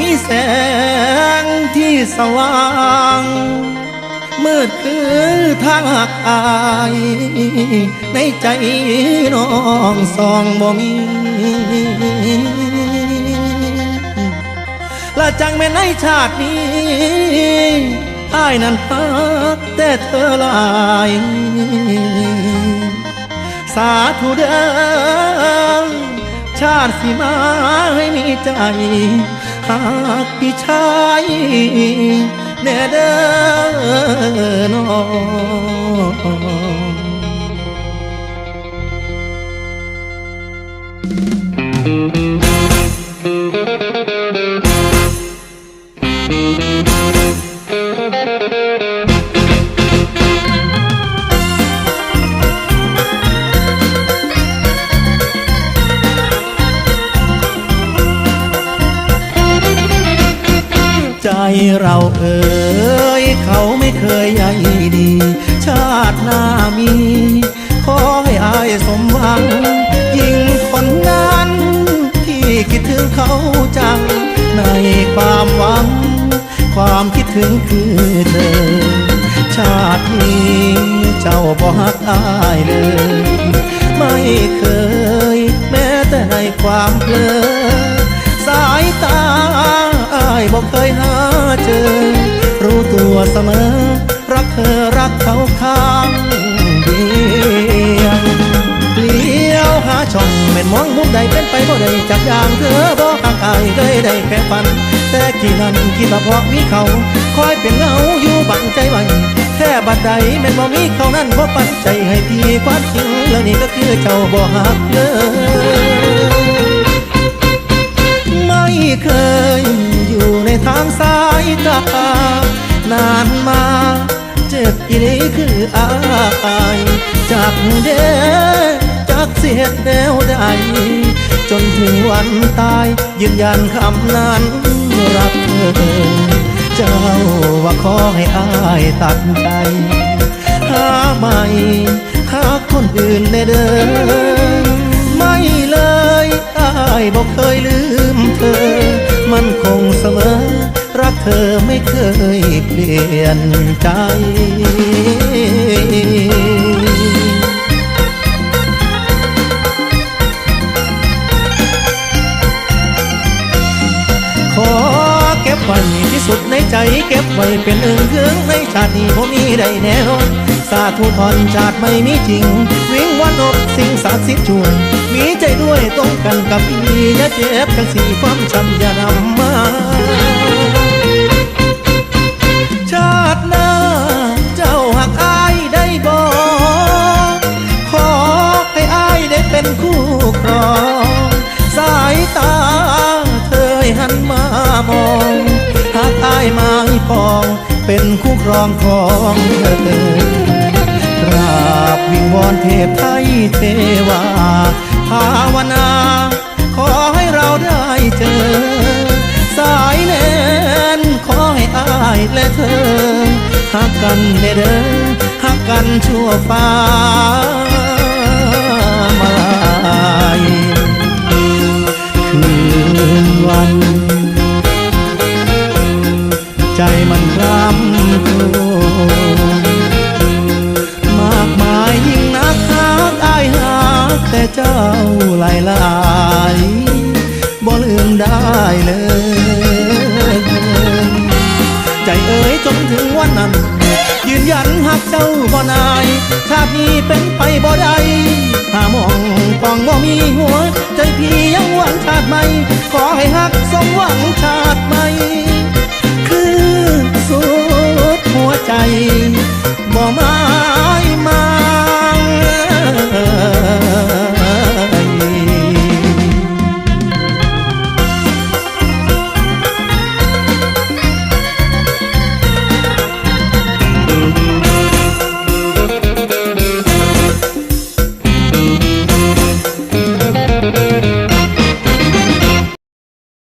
มีแสงที่สว่าง มืดคือทางหักอาย ในใจน้องสองบ่มีละจังแม่นในชาตินี้อ้ายนั้นพักแต่เธอหลาย สาธุเด้อชาติสิมาให้มีใจ หากพี่ชายแน่เด้อน้อง เราเอ่ยเขาไม่เคยใยดี ชาติหน้ามี ขอให้อายสมหวัง ยิ่งคนนั้นที่คิดถึงเขาจัง ในความหวัง ความคิดถึงคือเธอ ชาตินี้เจ้าบ่ฮักอายเลย ไม่เคย แม้แต่ในความเพลอ บอกเคยหาเจอ รู้ตัวเสมอ รักเธอรักเขาข้างเดียวเลี้ยวหาช่องเม็นมองมุมใดเป็นไปบ่ได้จับอย่างเธอบอกห่างอายเคยได้แค่ฝัน แต่กี่นั้นคิดว่าเพราะมีเขา คอยเป็นเงาอยู่บังใจไว้แค่บัดใดแม่นบ่มีเขานั้นบ่ปันใจให้พี่ความจริงแล้วนี่ก็คือเจ้าบ่หักเลย เคยอยู่ในทางสายตานานมาเจ็บอีหลีคืออายจากเดจากเสียดแนวใดจนถึงวันตายยืนยันคำนั้นรักเธอเจ้าว่าขอให้อายตัดใจ หาใหม่หาคนอื่นได้เด้อ ยเปลี่ยนใจขอเก็บไว้ที่สุดในใจเก็บไว้เป็นเอื้องเืองในชาตินี้ผมมีได้แน่นอนสาธุพรชาติไม่มีจริง วิ่งวันอกสิ่งศักดิ์สิทธิ์ช่วย มีใจด้วยตรงกันกับพี่อย่าเจ็บจังสีความช้ำอย่านำมา รองของเธอกราบวิงวอนเทพไทยเทวา ภาวนา ขอให้เราได้เจอ สายแนนขอให้อายและเธอหักกันเด้อเด้อหักกันชั่วฟ้ามาลายคืนวัน แต่เจ้าหลายหลายบ่ลืมได้เลย ใจเอ๋ยจนถึงวันนั้น ยืนยันหักเจ้าบ่นาย ชาตินี้เป็นไปบ่ได้หามองปองบ่มีหัว ใจพี่ยังหวังชาติใหม่ ขอให้หักสมหวังชาติใหม่คือสุดหัวใจบ่มา